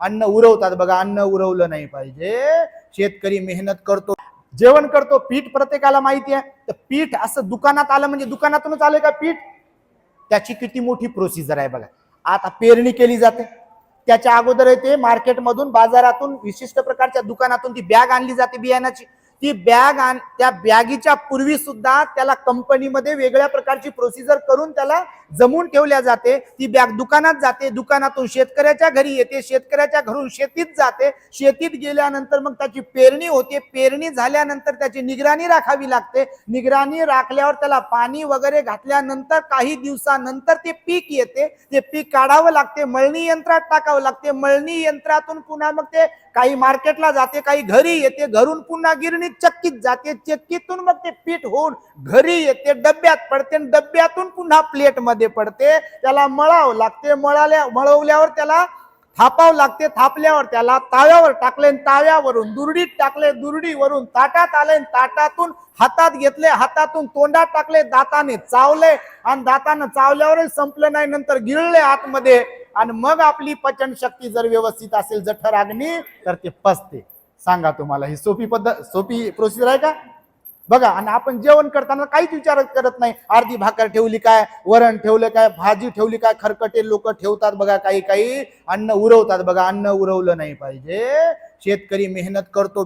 अन्न उरवतात बघा अन्न उरवलं नाही पाहिजे. शेतकरी मेहनत करतो जेवण करतो पीठ प्रत्येकाला माहिती आहे. तर पीठ असं दुकानात आलं म्हणजे दुकानातूनच आलं का पीठ? त्याची किती मोठी प्रोसिजर आहे बघा. आता पेरणी केली जाते. त्याच्या अगोदर ते मार्केटमधून बाजारातून विशिष्ट प्रकारच्या दुकानातून ती बॅग आणली जाते बियाण्याची. ती बॅग आण त्या बॅगीच्या पूर्वी सुद्धा त्याला कंपनीमध्ये वेगळ्या प्रकारची प्रोसिजर करून त्याला जमून ठेवल्या जाते. ती बॅग दुकानात जाते. दुकानातून शेतकऱ्याच्या घरी येते. शेतकऱ्याच्या घरून शेतीत जाते. शेतीत गेल्यानंतर मग त्याची पेरणी होते. पेरणी झाल्यानंतर त्याची निगराणी राखावी लागते. निगराणी राखल्यावर त्याला पाणी वगैरे घातल्यानंतर काही दिवसानंतर ते पीक येते. ते पीक काढावं लागते. मळणी यंत्रात टाकावं लागते. मळणी यंत्रातून पुन्हा मग ते काही मार्केटला जाते काही घरी येते घरून पुन्हा गिरणीत चक्कीत जाते चक्कीतून मग ते पीठ होऊन घरी येते डब्यात पडते आणि डब्यातून पुन्हा प्लेटमध्ये पडते. त्याला मळावं लागते मळाल्या मळवल्यावर त्याला थापावं लागते थापल्यावर त्याला ताव्यावर टाकले आणि ताव्यावरून दुरडीत टाकले दुरडीवरून ताटात आले ताटातून हातात घेतले हातातून तोंडात टाकले दाताने चावले आणि दातानं चावल्यावरही संपलं नाही नंतर गिळले आतमध्ये. आणि मग आपली पचन शक्ती जर व्यवस्थित असेल जठर अग्नी तर ते पचते सांगा तुम्हाला ही सोपी पद्धत सोपी प्रोसिजर आहे का? बघा आणि आपण जेवण करताना काहीच विचार करत नाही. अर्धी भाकर ठेवली काय वरण ठेवलं काय भाजी ठेवली काय खरकटे लोक ठेवतात बघा काही काही. अन्न उरवतात बघा अन्न उरवलं नाही पाहिजे. शेतकरी मेहनत करतो